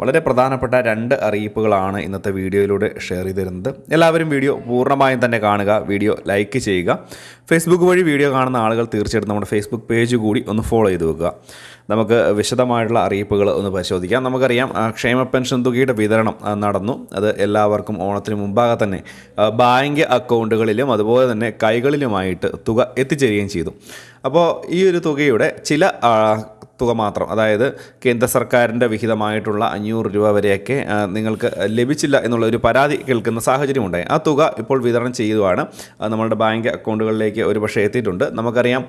വളരെ പ്രധാനപ്പെട്ട രണ്ട് അറിയിപ്പുകളാണ് ഇന്നത്തെ വീഡിയോയിലൂടെ ഷെയർ ചെയ്തിരുന്നത്. എല്ലാവരും വീഡിയോ പൂർണമായും തന്നെ കാണുക വീഡിയോ ലൈക്ക് ചെയ്യുക. ഫേസ്ബുക്ക് വഴി വീഡിയോ കാണുന്ന ആളുകൾ തീർച്ചയായിട്ടും നമ്മുടെ ഫേസ്ബുക്ക് പേജ് കൂടി ഒന്ന് ഫോളോ ചെയ്ത് വെക്കുക. നമുക്ക് വിശദമായിട്ടുള്ള അറിയിപ്പുകൾ ഒന്ന് പരിശോധിക്കാം. നമുക്കറിയാം ക്ഷേമ പെൻഷൻ തുകയുടെ വിതരണം നടന്നു. അത് എല്ലാവർക്കും ഓണത്തിന് മുമ്പാകെ തന്നെ ബാങ്ക് അക്കൗണ്ടുകളിലും അതുപോലെ തന്നെ കൈകളിലുമായിട്ട് തുക എത്തിച്ചേരുകയും ചെയ്തു. അപ്പോൾ ഈ ഒരു തുകയുടെ ചില തുക മാത്രം. അതായത് കേന്ദ്ര സർക്കാരിന്റെ വിഹിതമായിട്ടുള്ള അഞ്ഞൂറ് രൂപ വരെയൊക്കെ നിങ്ങൾക്ക് ലഭിച്ചില്ല എന്നുള്ള ഒരു പരാതി കേൾക്കുന്ന സാഹചര്യമുണ്ടായി. ആ തുക ഇപ്പോൾ വിതരണം ചെയ്തുമാണ് നമ്മളുടെ ബാങ്ക് അക്കൗണ്ടുകളിലേക്ക് ഒരു പക്ഷേ എത്തിയിട്ടുണ്ട്. നമുക്കറിയാം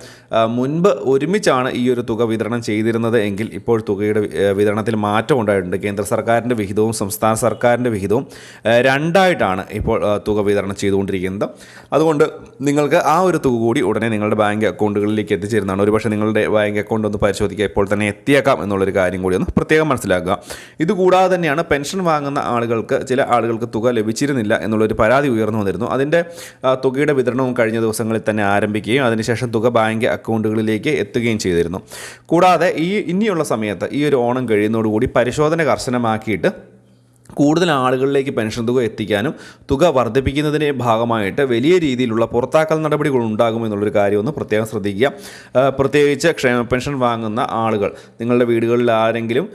മുൻപ് ഒരുമിച്ചാണ് ഈ ഒരു തുക വിതരണം ചെയ്തിരുന്നത് എങ്കിൽ ഇപ്പോൾ തുകയുടെ വിതരണത്തിൽ മാറ്റം ഉണ്ടായിട്ടുണ്ട്. കേന്ദ്ര സർക്കാരിന്റെ വിഹിതവും സംസ്ഥാന സർക്കാരിന്റെ വിഹിതവും രണ്ടായിട്ടാണ് ഇപ്പോൾ തുക വിതരണം ചെയ്തുകൊണ്ടിരിക്കുന്നത്. അതുകൊണ്ട് നിങ്ങൾക്ക് ആ ഒരു തുക കൂടി ഉടനെ നിങ്ങളുടെ ബാങ്ക് അക്കൗണ്ടുകളിലേക്ക് എത്തിച്ചേരുന്നതാണ്. ഒരുപക്ഷെ നിങ്ങളുടെ ബാങ്ക് അക്കൗണ്ട് ഒന്ന് പരിശോധിക്കുക. ഇപ്പോൾ തന്നെ എത്തിയേക്കാം എന്നുള്ളൊരു കാര്യം കൂടി ഒന്ന് പ്രത്യേകം മനസ്സിലാക്കുക. ഇതുകൂടാതെ തന്നെയാണ് പെൻഷൻ വാങ്ങുന്ന ആളുകൾക്ക് ചില ആളുകൾക്ക് തുക ലഭിച്ചിരുന്നില്ല എന്നുള്ളൊരു പരാതി ഉയർന്നു വന്നിരുന്നു. അതിന്റെ തുകയുടെ വിതരണവും കഴിഞ്ഞ ദിവസങ്ങളിൽ തന്നെ ആരംഭിക്കുകയും അതിനുശേഷം തുക ബാങ്ക് അക്കൗണ്ടുകളിലേക്ക് എത്തുകയും ചെയ്തിരുന്നു. കൂടാതെ ഈ ഇനിയുള്ള സമയത്ത് ഈ ഒരു ഓണം കഴിയുന്നതോടുകൂടി പരിശോധന കർശനമാക്കിയിട്ട് കൂടുതൽ ആളുകളിലേക്ക് പെൻഷൻ തുക എത്തിക്കാനും തുക വർദ്ധിപ്പിക്കുന്നതിന്റെ ഭാഗമായിട്ട് വലിയ രീതിയിലുള്ള പുറത്താക്കൽ നടപടികൾ ഉണ്ടാകുമെന്നുള്ളൊരു കാര്യം ഒന്ന് പ്രത്യേകം ശ്രദ്ധിക്കുക. പ്രത്യേകിച്ച് ക്ഷേമ പെൻഷൻ വാങ്ങുന്ന ആളുകൾ നിങ്ങളുടെ വീടുകളിൽ ആരെങ്കിലും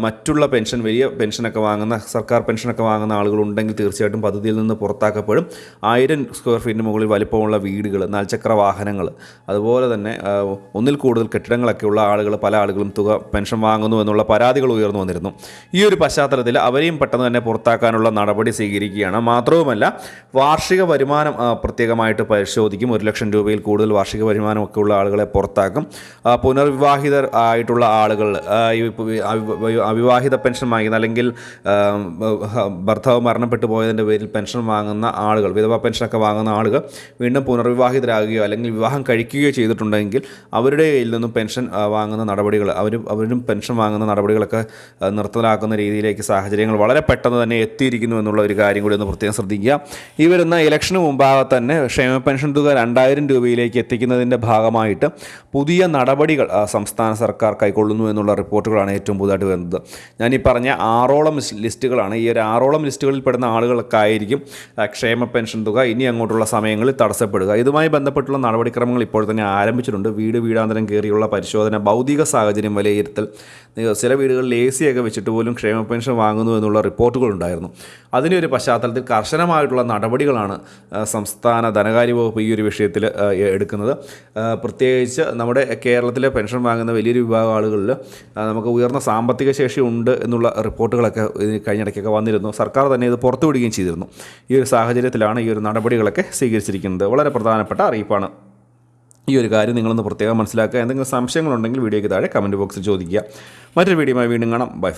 മറ്റുള്ള പെൻഷൻ വലിയ പെൻഷനൊക്കെ വാങ്ങുന്ന സർക്കാർ പെൻഷനൊക്കെ വാങ്ങുന്ന ആളുകളുണ്ടെങ്കിൽ തീർച്ചയായിട്ടും പദ്ധതിയിൽ നിന്ന് പുറത്താക്കപ്പെടും. ആയിരം സ്ക്വയർ ഫീറ്റിന് മുകളിൽ വലിപ്പമുള്ള വീടുകൾ നാൽചക്ര വാഹനങ്ങൾ അതുപോലെ തന്നെ ഒന്നിൽ കൂടുതൽ കെട്ടിടങ്ങളൊക്കെ ഉള്ള ആളുകൾ പല ആളുകളും തുക പെൻഷൻ വാങ്ങുന്നു എന്നുള്ള പരാതികൾ ഉയർന്നു വന്നിരുന്നു. ഈ ഒരു പശ്ചാത്തലത്തിൽ അവരെയും പെട്ടെന്ന് തന്നെ പുറത്താക്കാനുള്ള നടപടി സ്വീകരിക്കുകയാണ്. മാത്രവുമല്ല വാർഷിക വരുമാനം പ്രത്യേകമായിട്ട് പരിശോധിക്കും. ഒരു ലക്ഷം രൂപയിൽ കൂടുതൽ വാർഷിക വരുമാനമൊക്കെ ഉള്ള ആളുകളെ പുറത്താക്കും. പുനർവിവാഹിതർ ആയിട്ടുള്ള ആളുകൾ അവിവാഹിത പെൻഷൻ വാങ്ങുന്ന അല്ലെങ്കിൽ ഭർത്താവ് മരണപ്പെട്ടു പോയതിന്റെ പേരിൽ പെൻഷൻ വാങ്ങുന്ന ആളുകൾ വിധവ പെൻഷനൊക്കെ വാങ്ങുന്ന ആളുകൾ വീണ്ടും പുനർവിവാഹിതരാകുകയോ അല്ലെങ്കിൽ വിവാഹം കഴിക്കുകയോ ചെയ്തിട്ടുണ്ടെങ്കിൽ അവരുടെ കയ്യിൽ നിന്നും പെൻഷൻ വാങ്ങുന്ന നടപടികൾ അവർ അവരും പെൻഷൻ വാങ്ങുന്ന നടപടികളൊക്കെ നിർത്തലാക്കുന്ന രീതിയിലേക്ക് സാഹചര്യങ്ങൾ വളരെ പെട്ടെന്ന് തന്നെ എത്തിയിരിക്കുന്നു എന്നുള്ള ഒരു കാര്യം കൂടി ഒന്ന് പ്രത്യേകം ശ്രദ്ധിക്കുക. ഈ വരുന്ന ഇലക്ഷന് മുമ്പാകെ തന്നെ ക്ഷേമ പെൻഷൻ തുക രണ്ടായിരം രൂപയിലേക്ക് എത്തിക്കുന്നതിന്റെ ഭാഗമായിട്ട് പുതിയ നടപടികൾ സംസ്ഥാന സർക്കാർ കൈക്കൊള്ളുന്നു എന്നുള്ള റിപ്പോർട്ടുകളാണ് ഏറ്റവും പുതുതായിട്ട് വരുന്നത്. ഞാൻ ഈ പറഞ്ഞ ആറോളം ലിസ്റ്റുകളാണ്. ഈ ഒരു ആറോളം ലിസ്റ്റുകളിൽ പെടുന്ന ആളുകൾക്കായിരിക്കും ക്ഷേമ പെൻഷൻ തുക ഇനി അങ്ങോട്ടുള്ള സമയങ്ങളിൽ തടസ്സപ്പെടുക. ഇതുമായി ബന്ധപ്പെട്ടുള്ള നടപടിക്രമങ്ങൾ ഇപ്പോൾ തന്നെ ആരംഭിച്ചിട്ടുണ്ട്. വീട് വീടാന്തരം കയറിയുള്ള പരിശോധന ഭൗതിക സാഹചര്യം വിലയിരുത്തൽ ചില വീടുകളിൽ എ സി ഒക്കെ വെച്ചിട്ട് പോലും ക്ഷേമ പെൻഷൻ വാങ്ങുന്നു എന്നുള്ള റിപ്പോർട്ടുകൾ ഉണ്ടായിരുന്നു അതിന്റെ ഒരു പശ്ചാത്തലത്തിൽ കർശനമായിട്ടുള്ള നടപടികളാണ് സംസ്ഥാന ധനകാര്യ വകുപ്പ് ഈ ഒരു വിഷയത്തിൽ എടുക്കുന്നത്. പ്രത്യേകിച്ച് നമ്മുടെ കേരളത്തിലെ പെൻഷൻ വാങ്ങുന്ന വലിയൊരു വിഭാഗം ആളുകളിൽ നമുക്ക് ഉയർന്ന സാമ്പത്തിക ശേഷി ഉണ്ട് എന്നുള്ള റിപ്പോർട്ടുകളൊക്കെ കഴിഞ്ഞിടയ്ക്കൊക്കെ വന്നിരുന്നു. സർക്കാർ തന്നെ ഇത് പുറത്തുവിടുകയും ചെയ്തിരുന്നു. ഈ ഒരു സാഹചര്യത്തിലാണ് ഈ ഒരു നടപടികളൊക്കെ സ്വീകരിച്ചിരിക്കുന്നത്. വളരെ പ്രധാനപ്പെട്ട അറിയിപ്പാണ്. ഈ ഒരു കാര്യം നിങ്ങളൊന്ന് പ്രത്യേകം മനസ്സിലാക്കുക. എന്തെങ്കിലും സംശയങ്ങളുണ്ടെങ്കിൽ വീഡിയോയ്ക്ക് താഴെ കമന്റ് ബോക്സിൽ ചോദിക്കുക. മറ്റൊരു വീഡിയോയുമായി വീണ്ടും കാണാം. ബൈ.